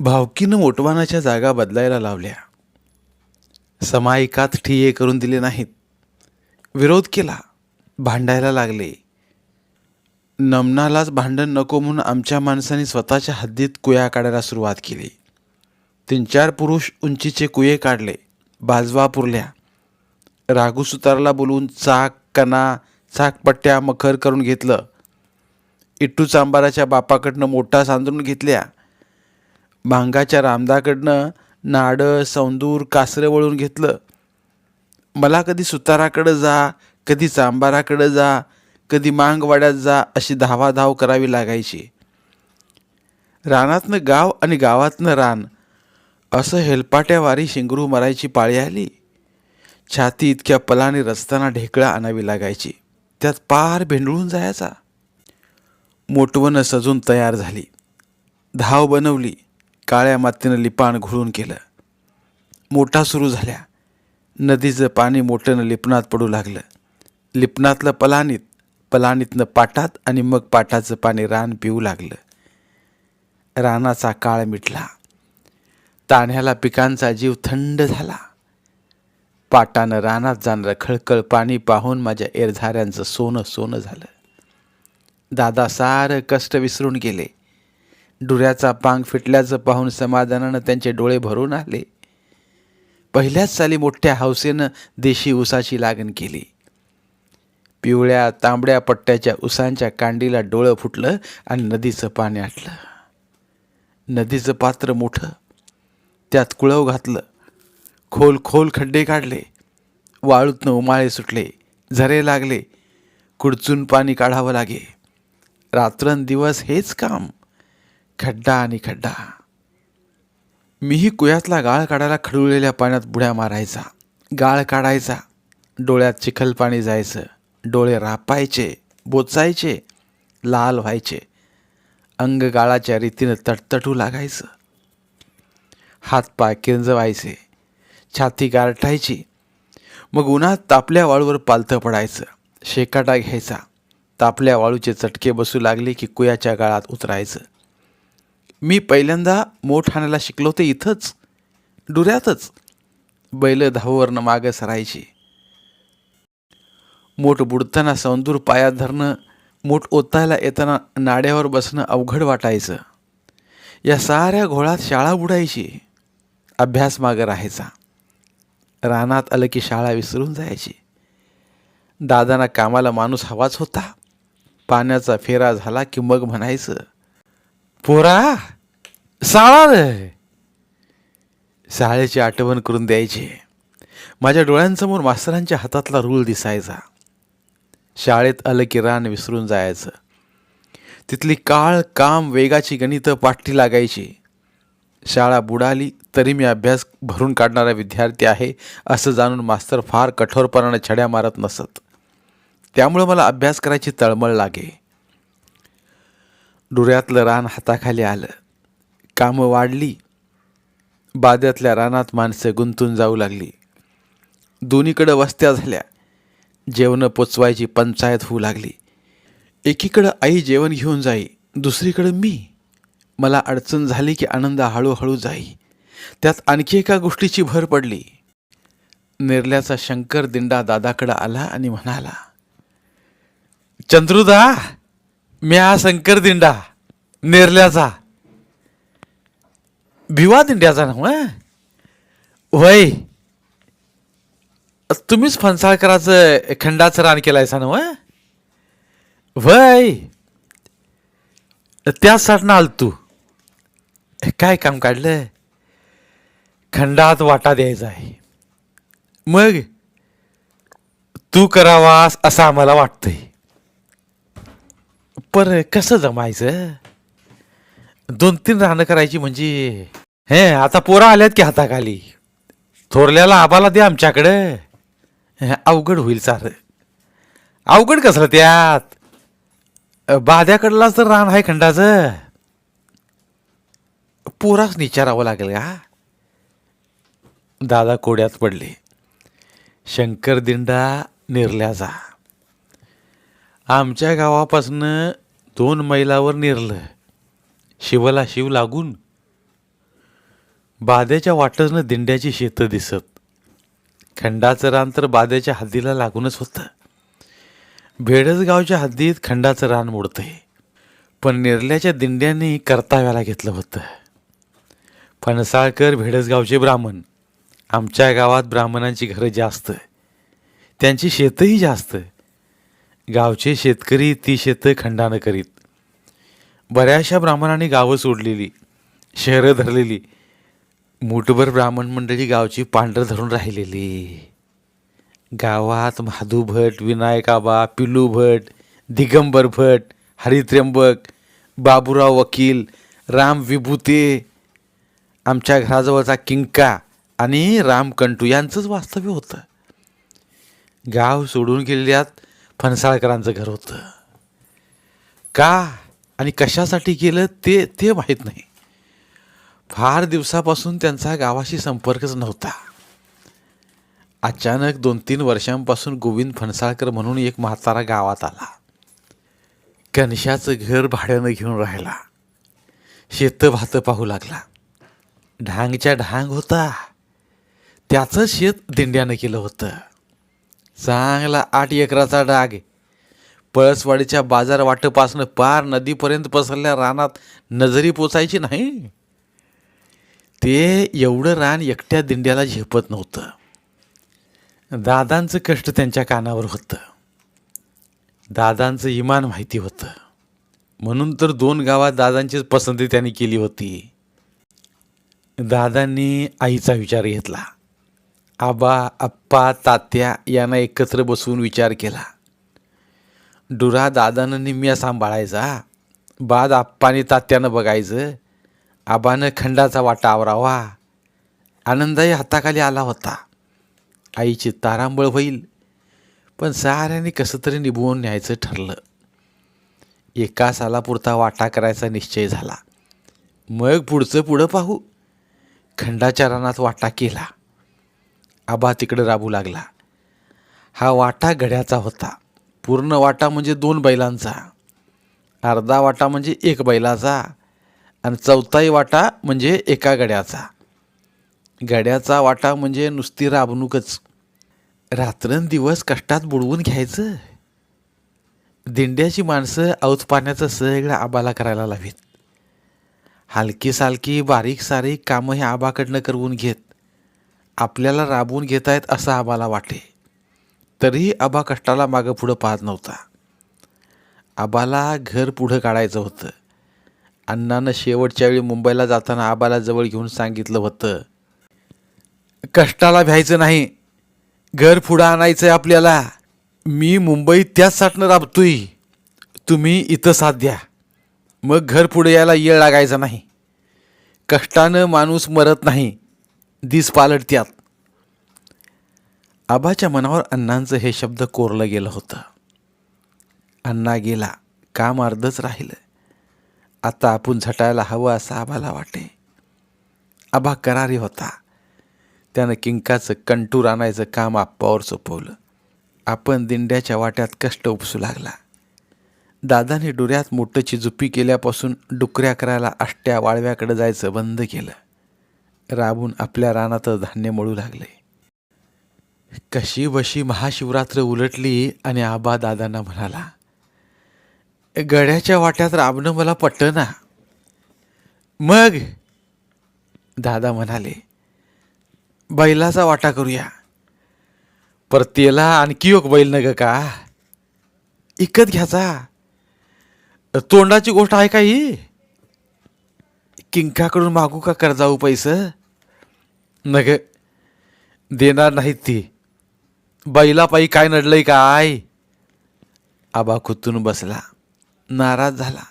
भावकीनं मोटवानाच्या जागा बदलायला लावल्या. समायिकात ठिये करून दिले नाहीत. विरोध केला. भांडायला लागले. नमनालाच भांडण नको म्हणून आमच्या माणसाने स्वतःच्या हद्दीत कुया काढायला सुरुवात केली. तीन चार पुरुष उंचीचे कुये काढले. बाजवा पुरल्या. राघू सुतारला बोलवून चाक कणा चाकपट्ट्या मखर करून घेतलं. इट्टू चांबाराच्या बापाकडनं मोठा सांदरून घेतल्या. भांगाच्या रामदाकडनं नाडं सौंदूर कासरं वळून घेतलं. मला कधी सुताराकडं जा कधी चांबाराकडं जा कधी मांगवाड्यात जा अशी धावाधाव करावी लागायची. रानातनं गाव आणि गावातनं रान असं हेलपाट्यावारी शिंगरू मरायची पाळी आली. छाती इतक्या पलाने रस्ताना ढेकळा आणावी लागायची. त्यात पार भेंडळून जायचा. मोटवनं सजून तयार झाली. धाव बनवली. काळ्या मातीनं लिपाण घोळून केलं मोठा सुरू झाल्या. नदीचं पाणी मोठ्यानं लिपणात पडू लागलं. लिपणातलं पलानीत पलानीतनं पाटात आणि मग पाटाचं पाणी रान पिऊ लागलं. रानाचा काळ मिटला. ताण्याला पिकांचा जीव थंड झाला. पाटानं रानात जाणारं खळखळ पाणी पाहून माझ्या एरझाऱ्यांचं सोनं सोनं झालं. दादा सारं कष्ट विसरून गेले. डुऱ्याचा पांग फिटल्याचं पाहून समाधानानं त्यांचे डोळे भरून आले. पहिल्याच साली मोठ्या हौसेनं देशी उसाची लागण केली. पिवळ्या तांबड्या पट्ट्याच्या उसांच्या कांडीला डोळं फुटलं आणि नदीचं पाणी आटलं. नदीचं पात्र मोठं. त्यात कुळव घातलं. खोल खोल खड्डे काढले. वाळूतनं उमाळे सुटले. झरे लागले. कुडचून पाणी काढावं लागे. रात्रंदिवस हेच काम. खड्डा आणि खड्डा. मीही कुयातला गाळ काढायला खडवलेल्या पाण्यात बुड्या मारायचा. गाळ काढायचा. डोळ्यात चिखल पाणी जायचं. डोळे रापायचे बोचायचे लाल व्हायचे. अंग गाळाच्या रीतीनं तटतटू लागायचं. हातपाय किंजवायचे. छाती गारठायची. मग उन्हात तापल्या वाळूवर पालथं पडायचं. शेकाटा घ्यायचा. तापल्या वाळूचे चटके बसू लागले की कुयाच्या गाळात उतरायचं. मी पहिल्यांदा मोठ हाणायला शिकलो ते इथंच डुऱ्यातच. बैल धावूवरनं मागं सरायची. मोठ बुडताना सौंदूर पायात धरणं मोठ ओतायला येताना नाड्यावर बसणं अवघड वाटायचं. या साऱ्या घोळात शाळा बुडायची अभ्यास मागं राहायचा. रानात आलं की शाळा विसरून जायची. दादांना कामाला माणूस हवाच होता. पाण्याचा फेरा झाला की मग म्हणायचं पोरा शाळा शाळेची आठवण करून द्यायची. माझ्या डोळ्यांसमोर मास्तरांच्या हातातला रूल दिसायचा. शाळेत आलं की रान विसरून जायचं. तिथली काळ काम वेगाची गणितं पाठी लागायची. शाळा बुडाली तरी मी अभ्यास भरून काढणारा विद्यार्थी आहे असं जाणून मास्तर फार कठोरपणाने छड्या मारत नसत. त्यामुळं मला अभ्यास करायची तळमळ लागे. डुऱ्यातलं रान हाताखाली आलं. कामं वाढली. बाद्यातल्या रानात माणसं गुंतून जाऊ लागली. दोन्हीकडं वस्त्या झाल्या. जेवणं पोचवायची पंचायत होऊ लागली. एकीकडं आई जेवण घेऊन जाई दुसरीकडं मी. मला अडचण झाली की आनंद हळूहळू जाई. त्यात आणखी एका गोष्टीची भर पडली. निर्ल्याचा शंकर दिंडा दादाकडं आला आणि म्हणाला चंद्रुदा मी हा शंकर दिंडा नेरल्याचा. भिवा दिंड्याचा ना हं? वय तुम्हीच फणसाळकराचं खंडाचं रान केलायसा ना वय त्याच त्यासाठी आल तू. काय काम काढलं? खंडात वाटा द्यायचा आहे. मग? तू करावास असं आम्हाला वाटतंय. पर कसं जमायचं? दोन तीन रानं करायची म्हणजे? हे आता पोरं आल्यात की हाताखाली. थोरल्याला आबाला दे आमच्याकडं. अवघड होईल सारं. अवघड कसलं त्यात? बाद्याकडलाच तर रान आहे खंडाचं पोराच विचारावं लागेल का? दादा कोड्यात पडले. शंकर दिंडा निर्ल्याचा. आमच्या गावापासनं दोन मैलावर निर्लं. शिवला शिव लागून. बाद्याच्या वाटसनं दिंड्याची शेतं दिसत. खंडाचं रान तर बाद्याच्या हद्दीला लागूनच होतं. भेडसगावच्या हद्दीत खंडाचं रान मोडतंय. पण निर्ल्याच्या दिंड्यांनी कर्ताव्याला घेतलं होतं. फणसाळकर भेडसगावचे ब्राह्मण. आमच्या गावात ब्राह्मणांची घरं जास्त. त्यांची शेतंही जास्त. गावचे शेतकरी ती शेतं खंडानं करीत. बऱ्याचशा ब्राह्मणांनी गावं सोडलेली शहरं धरलेली. मूठभर ब्राह्मण मंडळी गावची पांढरं धरून राहिलेली. गावात महादू भट विनायक आबा पिलू भट दिगंबर भट हरित्र्यंबक बाबूराव वकील राम विभूते आमच्या घराजवळचा किंका आणि राम कंटू यांचंच वास्तव्य होतं. गाव सोडून गेलेल्यात फणसाळकरांचं घर होतं. का आणि कशासाठी केलं ते ते माहीत नाही. फार दिवसापासून त्यांचा गावाशी संपर्कच नव्हता. अचानक दोन तीन वर्षांपासून गोविंद फणसाळकर म्हणून एक म्हातारा गावात आला. कणशाचं घर भाड्यानं घेऊन राहिला. शेतं भातं पाहू लागला. ढांगच्या ढांग होता. त्याचं शेत दिंड्यानं केलं होतं. चांगला आठ एकराचा डाग पळसवाडीच्या बाजार वाटपासनं पार नदीपर्यंत पसरल्या रानात नजरी पोचायची नाही. ते एवढं रान एकट्या दिंड्याला झेपत नव्हतं. दादांचं कष्ट त्यांच्या कानावर होतं. दादांचं इमान माहिती होतं. म्हणून तर दोन गावात दादांचीच पसंती त्यांनी केली होती. दादांनी आईचा विचार घेतला. आबा आप्पा तात्या यांना एकत्र बसवून विचार केला. डुरा दादानं निम्म्या सांभाळायचा बाद आप्पाने तात्यानं बघायचं आबानं खंडाचा वाटा आवरावा. आनंदाही हाताखाली आला होता. आईची तारांबळ होईल पण साऱ्यांनी कसं तरी निभवून न्यायचं ठरलं. एका सालापुरता वाटा करायचा निश्चय झाला. मग पुढचं पुढं पाहू. खंडाच्या रानात वाटा केला. आबा तिकडं राबू लागला. हा वाटा गड्याचा होता. पूर्ण वाटा म्हणजे दोन बैलांचा. अर्धा वाटा म्हणजे एक बैलाचा आणि चौथाही वाटा म्हणजे एका गड्याचा गड्याचा वाटा म्हणजे नुसती राबणूकच. रात्रंदिवस कष्टात बुडवून घ्यायचं. दिंड्याची माणसं औत पाण्याचं सगळं आबाला करायला लावीत. हलकी सालकी बारीक सारीक कामं हे आबाकडनं करवून घेत. आपल्याला राबवून घेत आहेत असं आम्हाला वाटे. तरीही आबा कष्टाला मागं पुढं पाहत नव्हता. आबाला घर पुढं काढायचं होतं. अण्णानं शेवटच्या वेळी मुंबईला जाताना आबाला जवळ घेऊन सांगितलं होतं कष्टाला भ्यायचं नाही. घर पुढं आणायचं आहे आपल्याला. मी मुंबईत त्याच साठनं राबतोय. तुम्ही इथं साथ द्या. मग घर पुढे यायला येळ लागायचा नाही. कष्टानं माणूस मरत नाही. दिस पालटत्यात आबाच्या मनावर अण्णांचं हे शब्द कोरलं गेलं होतं. अण्णा गेला काम अर्धच राहिलं. आता आपण झटायला हवं असं आबाला वाटे. आबा करारी होता. त्यानं किंकाचं कंटूर आणायचं काम आप्पावर सोपवलं. आपण दिंड्याच्या वाट्यात कष्ट उपसू लागला. दादाने डोऱ्यात मोठं चिजुपी केल्यापासून डुकऱ्या करायला आष्ट्या वाळव्याकडे जायचं बंद केलं. राबून आपल्या रानात धान्य मळू लागले. कशी बशी महाशिवरात्र उलटली आणि आबा दादांना म्हणाला गड्याच्या वाट्यात राबणं मला पटना. मग? दादा म्हणाले बैलाचा वाटा करूया. पर आणखी एक बैल नग का? इकत घ्यायचा तोंडाची गोष्ट आहे का ही? किंकाकडून मागू का कर्जाऊ पैसे? नग देणार नाहीत ती. बैलापायी काय नडलंय काय आबा खुतून बसला. नाराज झाला.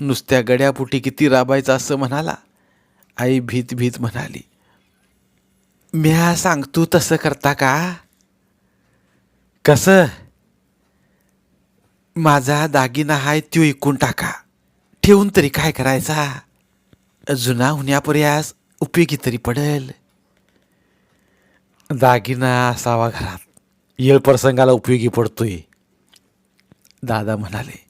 नुसत्या गड्यापुटी किती राबायचं असं म्हणाला. आई भीत भीत म्हणाली म्या सांगतो तसं करता का? कसं? माझा दागिना हाय तो इकून टाका. ठेवून तरी काय करायचा? जुना होण्यापर्यास उपयोगी तरी पडेल. दागिना असावा घरात. येळ प्रसंगाला उपयोगी पडतोय. दादा म्हणाले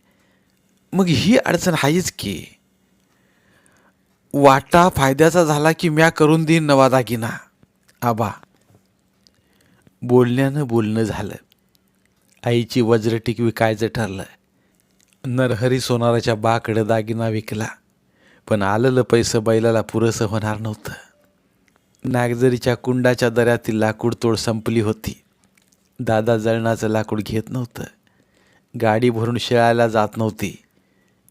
मग ही अडचण आहेच की. वाटा फायद्याचा झाला की म्या करून देईन नवा दागिना. आबा. बोलण्यानं बोलणं झालं. आईची वज्रटीक विकायचं ठरलं. नरहरी सोनाराच्या बाकडं दागिना विकला. पण आलेलं पैसं बैलाला पुरेसं होणार नव्हतं. नागझरीच्या कुंडाच्या दऱ्यातील लाकूड तोड संपली होती. दादा जळणाचं लाकूड घेत नव्हतं. गाडी भरून शेळायला जात नव्हती.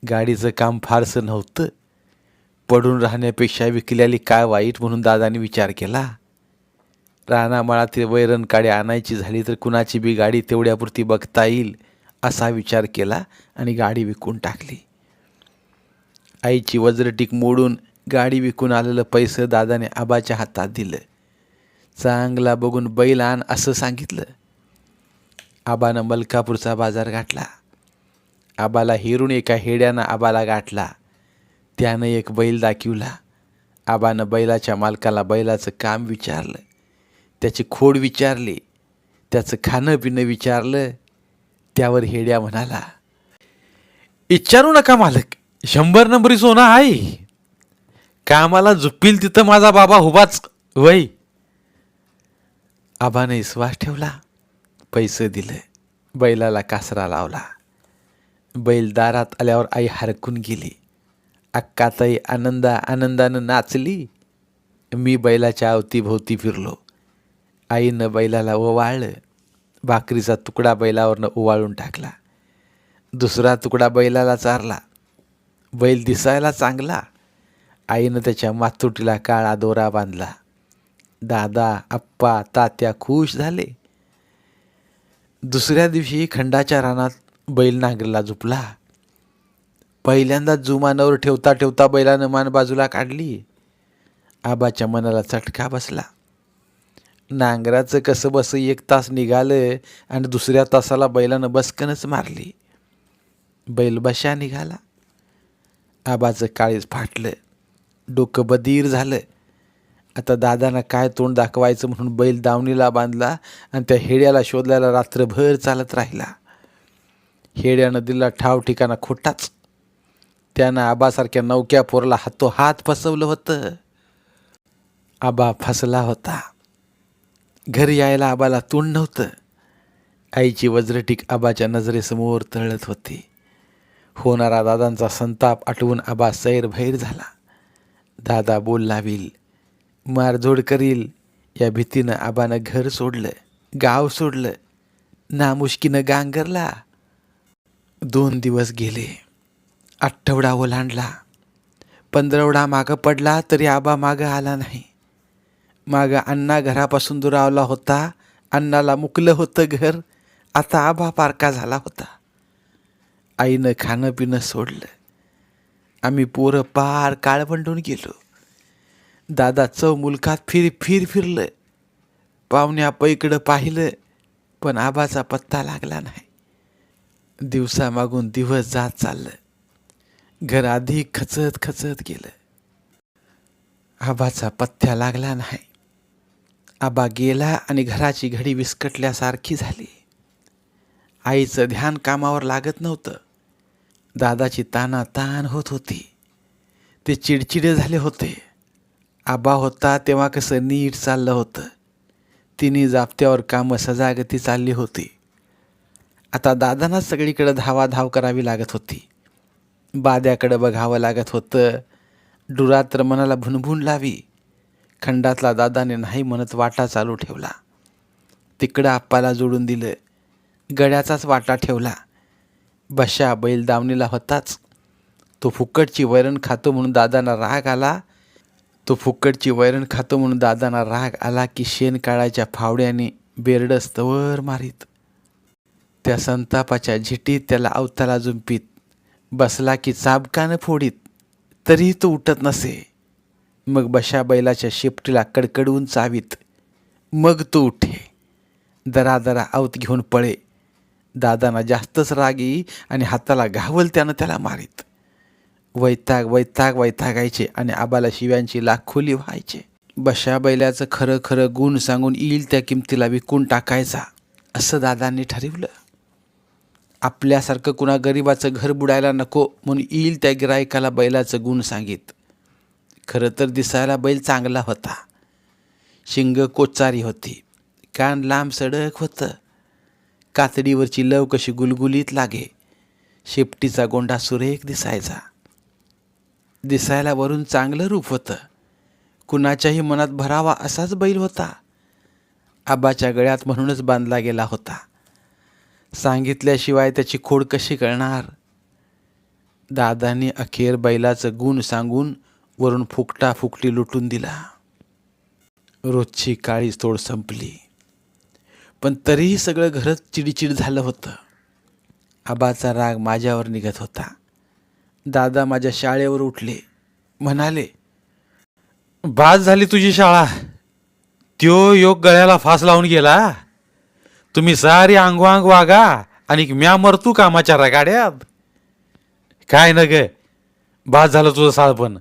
गाडीचं काम फारसं नव्हतं. पडून राहण्यापेक्षा विकल्याली काय वाईट म्हणून दादाने विचार केला. रानामाळातील वैरण काडी आणायची झाली तर कुणाची बी गाडी तेवढ्यापुरती बघता येईल असा विचार केला आणि गाडी विकून टाकली. आईची वज्रटीक मोडून गाडी विकून आलेलं पैसं दादाने आबाच्या हातात दिलं. चांगला बघून बैल आण असं सांगितलं. आबानं मलकापूरचा बाजार गाठला. आबाला हिरून एका हेड्यानं आबाला गाठला. त्यानं एक बैल दाखवला. आबानं बैलाच्या मालकाला बैलाचं काम विचारलं. त्याची खोड विचारली. त्याचं खाणं पिणं विचारलं. त्यावर हेड्या म्हणाला विचारू नका मालक. शंभर नंबरी सोनं आहे. कामाला झुपील तिथं माझा बाबा उभाच वय. आबाने विश्वास ठेवला. पैसे दिले. बैलाला कासरा लावला. बैल दारात आल्यावर आई हरकून गेली. अक्काताई आनंदा आनंदानं नाचली. मी बैलाच्या अवतीभोवती फिरलो. आईनं बैलाला ओवाळलं. भाकरीचा तुकडा बैलावरनं ओवाळून टाकला. दुसरा तुकडा बैलाला चारला. बैल दिसायला चांगला. आईनं त्याच्या मातुटीला काळा दोरा बांधला. दादा आप्पा तात्या खुश झाले. दुसऱ्या दिवशी खंडाच्या रानात बैल नांगरला झुपला. पहिल्यांदा जुमानावर ठेवता ठेवता बैलानं मान बाजूला काढली. आबाच्या मनाला चटका बसला. नांगराचं कसं बस एक तास निघालं आणि दुसऱ्या तासाला बैलानं बसकनच मारली. बैल बशा निघाला. आबाचं काळीज फाटलं. डोकं बधीर झालं. आता दादानं काय तोंड दाखवायचं म्हणून बैल दावणीला बांधला आणि त्या हेड्याला शोधल्याला रात्रभर चालत राहिला. हेड्यानं दिला ठाव ठिकाणा खोटाच. त्यानं आबासारख्या नौक्या पोरला हातो हात फसवलं होतं. आबा फसला होता. घरी यायला आबाला तोंड नव्हतं. आईची वज्रटीक आबाच्या नजरेसमोर तळत होती. होणारा दादांचा संताप आठवून आबा सैरभैर झाला. दादा बोल लावील मारझोड करील. या भीतीनं आबानं घर सोडलं गाव सोडलं नामुष्कीनं गांगरला. दोन दिवस गेले आठवडा ओलांडला. पंधरवडा मागं पडला तरी आबा मागं आला नाही. मागं अण्णा घरापासून दुरावला होता अण्णाला मुकलं होतं घर आता आबा पारका झाला होता. आईनं खाणं पिणं सोडलं. आम्ही पोरं पार काळबंडून गेलो. दादा चव मुलकात फिर फिर फिरलं. पाहुण्या पैकडं पाहिलं पण आबाचा पत्ता लागला नाही. दिवसामागून दिवस जात चाललं. घर आधी खचत खचत गेलं. आबाचा पत्त्या लागला नाही. आबा गेला आणि घराची घडी विस्कटल्यासारखी झाली. आईचं ध्यान कामावर लागत नव्हतं. दादाची ताना तान होत होती. ते चिडचिडे झाले होते. आबा होता तेव्हा कसं नीट चाललं होतं. तिने जापत्यावर कामं सजागती चालली होती. आता दादांना सगळीकडे धावाधाव करावी लागत होती. बाद्याकडं बघावं लागत होतं. डुरात्र मनाला भुनभुन लावी. खंडातला दादाने नाही म्हणत वाटा चालू ठेवला. तिकडं आप्पाला जोडून दिलं. गड्याचाच वाटा ठेवला. बशा बैल दावणीला होताच. तो फुकटची वैरण खातो म्हणून दादांना राग आला. तो फुकटची वैरण खातो म्हणून दादांना राग आला की शेणकाळाच्या फावड्याने बेरडस्तवर मारीत. त्या संतापाच्या झिटीत त्याला अवताला झुंपीत. बसला की चाबकानं फोडीत. तरीही तो उठत नसे. मग बशा बैलाच्या शेपटीला कडकडून चावीत. मग तो उठे. दरा दरा अवत घेऊन पळे. दादांना जास्तच राग येई आणि हाताला घावल त्यानं त्याला मारीत. वैताग वैताग वैतागायचे आणि आबाला शिव्यांची लाखोली व्हायचे. बशा बैलाचं खरं खरं गुण सांगून येईल त्या किमतीला विकून टाकायचा असं दादांनी ठरवलं. आपल्यासारखं कुणा गरिबाचं घर बुडायला नको म्हणून येईल त्या गिरायकाला बैलाचं गुण सांगित. खरं तर दिसायला बैल चांगला होता. शिंग कोचारी होती. कान लांब सडक होतं. कातडीवरची लव कशी गुलगुलीत लागे शेपटीचा गोंडा सुरेख दिसायचा. दिसायला वरून चांगलं रूप होतं. कुणाच्याही मनात भरावा असाच बैल होता. आबाच्या गळ्यात म्हणूनच बांधला गेला होता. सांगितल्याशिवाय त्याची खोड कशी कळणार? दादांनी अखेर बैलाचं गुण सांगून वरून फुकटा फुकटी लुटून दिला. रोजची काळी तोड संपली. पण तरीही सगळं घरच चिडीचिड झालं होतं. आबाचा राग माझ्यावर निघत होता. दादा माझ्या शाळेवर उठले. म्हणाले बाद झाली तुझी शाळा. त्यो योग गळ्याला फास लावून गेला. तुम्ही सारी आंगवांग वागा आणि म्या मरतू कामाच्या रगाड्यात. काय न ग बाद झालं तुझं साळपण.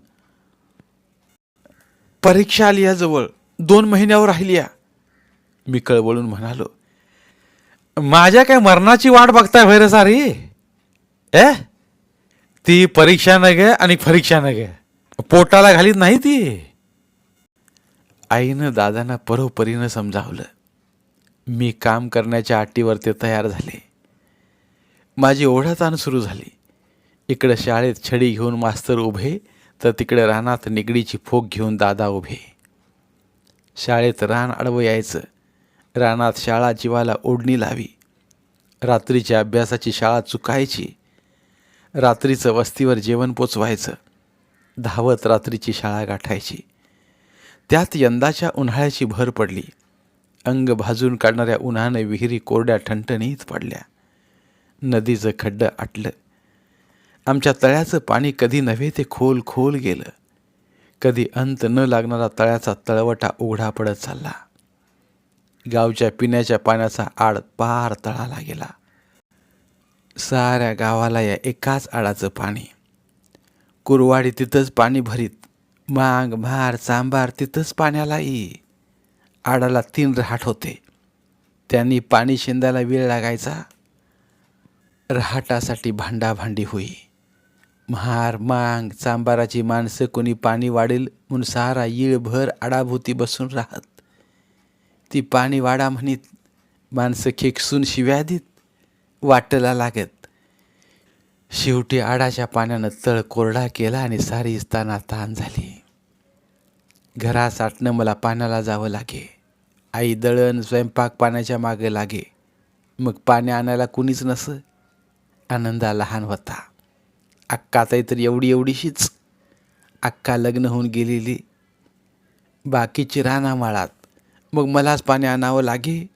परीक्षा आली या जवळ दोन महिन्यावर राहिली या. मी कळवळून म्हणालो माझ्या काय मरणाची वाट बघताय भैर सारी? ए? ती परीक्षा न आणि परीक्षा न गे पोटाला घालीत नाही ती. आईनं दादांना परोपरीनं समजावलं मी काम करण्याच्या आटीवर ते तयार झाले. माझी ओढाताण सुरू झाली. इकडं शाळेत छडी घेऊन मास्तर उभे तर तिकडे रानात निगडीची फोक घेऊन दादा उभे. शाळेत रान आडवं यायचं. रानात शाळा जीवाला ओढणी लावी. रात्रीच्या अभ्यासाची शाळा चुकायची. रात्रीचं वस्तीवर जेवण पोचवायचं. धावत रात्रीची शाळा गाठायची. त्यात यंदाच्या उन्हाळ्याची भर पडली. अंग भाजून काढणाऱ्या उन्हाने विहिरी कोरड्या ठणठणीत पडल्या. नदीचं खड्डं आटलं. आमच्या तळ्याचं पाणी कधी नव्हे ते खोल खोल गेलं. कधी अंत न लागणारा तळ्याचा तळवटा उघडा पडत चालला. गावच्या पिण्याच्या पाण्याचा आड पार तळाला गेला. साऱ्या गावाला या एकाच आडाचं पाणी. कुरवाडी तिथंच पाणी भरीत. मांग मार चांबार तिथंच पाण्याला ये आडाला तीन रहाट होते. त्यांनी पाणी शिंदायला वेळ लागायचा. रहाटासाठी भांडाभांडी होई. म्हार मांग चांबाराची माणसं कोणी पाणी वाढेल म्हणून सारा येळभर आडाभोवती बसून राहत. ती पाणी वाडा म्हणीत माणसं खेकसून शिव्या देत वाटला लागत. शेवटी आडाच्या पाण्यानं तळ कोरडा केला आणि सारी इस्ताना ताण झाली. घरा साठणं मला पाण्याला जावं लागे. आई दळण स्वयंपाक पाण्याच्या मागे लागे. मग पाणी आणायला कुणीच नसं. आनंदा लहान होता. अक्काताई तर एवढी एवढीशीच. अक्का लग्न होऊन गेलेली. बाकीची राना माळात मग मलाच पाणी आणावं लागे.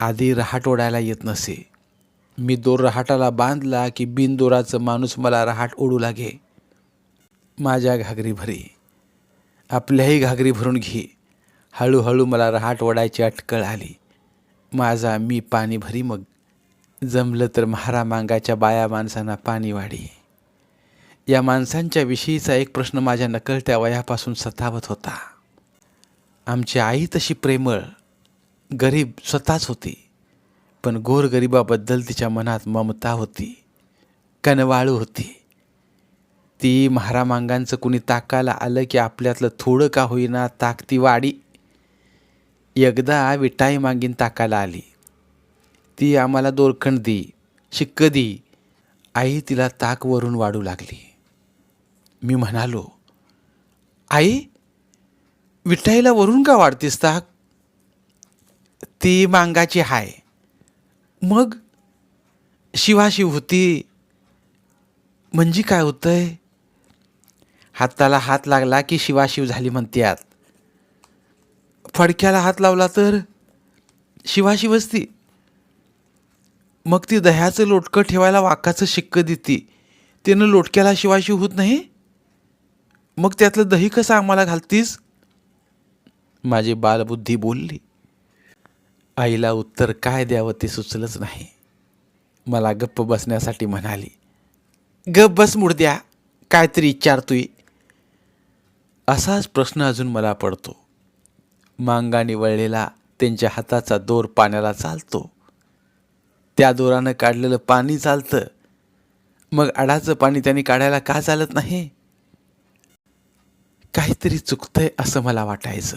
आधी रहाट ओढायला येत नसे. मी दोर रहाटाला बांधला की बिनदोराचं माणूस मला रहाट ओढू लागे. माझ्या घागरी भरी. आपल्याही घागरी भरून घे. हळूहळू मला रहाट ओढायची अटकळ आली. माझा मी पाणी भरी मग. जमलं तर महारा मांगाच्या बाया माणसांना पाणी वाढी. या माणसांच्या विषयीचा एक प्रश्न माझ्या नकळत्या वयापासून सतावत होता. आमची आई तशी प्रेमळ गरीब स्वतःच होती पण गोरगरिबाबद्दल तिच्या मनात ममता होती कनवाळू होती. ती महारामांगांचं कुणी ताकाला आलं की आपल्यातलं थोडं का होईना ताक ती वाडी एकदा विटाई मागीन ताकाला आली. ती आम्हाला दोरखंड दी शिक्क दी. आई तिला ताक वरून वाढू लागली. मी म्हणालो आई विठाईला वरून का वाढतीस ताक ती मांगाची हाय. मग शिवाशिव होती म्हणजे काय होतंय? हाताला हात लागला की शिवाशिव झाली म्हणत्यात. फडक्याला हात लावला तर शिवाशिवच ती. मग ती दह्याचं लोटकं ठेवायला वाकाचं शिक्क देती. त्यानं लोटक्याला शिवाशिव होत नाही? मग त्यातलं दही कसं आम्हाला घालतीस? माझी बालबुद्धी बोलली. आईला उत्तर काय द्यावं ते सुचलंच नाही. मला गप्प बसण्यासाठी म्हणाली गप बस मुडद्या काहीतरी विचारतोय असाच प्रश्न अजून मला पडतो. मांगाने वळलेला त्यांच्या हाताचा दोर पाण्याला चालतो. त्या दोरानं काढलेलं पाणी चालतं. मग अडाचं पाणी त्यांनी काढायला का चालत नाही? काहीतरी चुकतंय असं मला वाटायचं.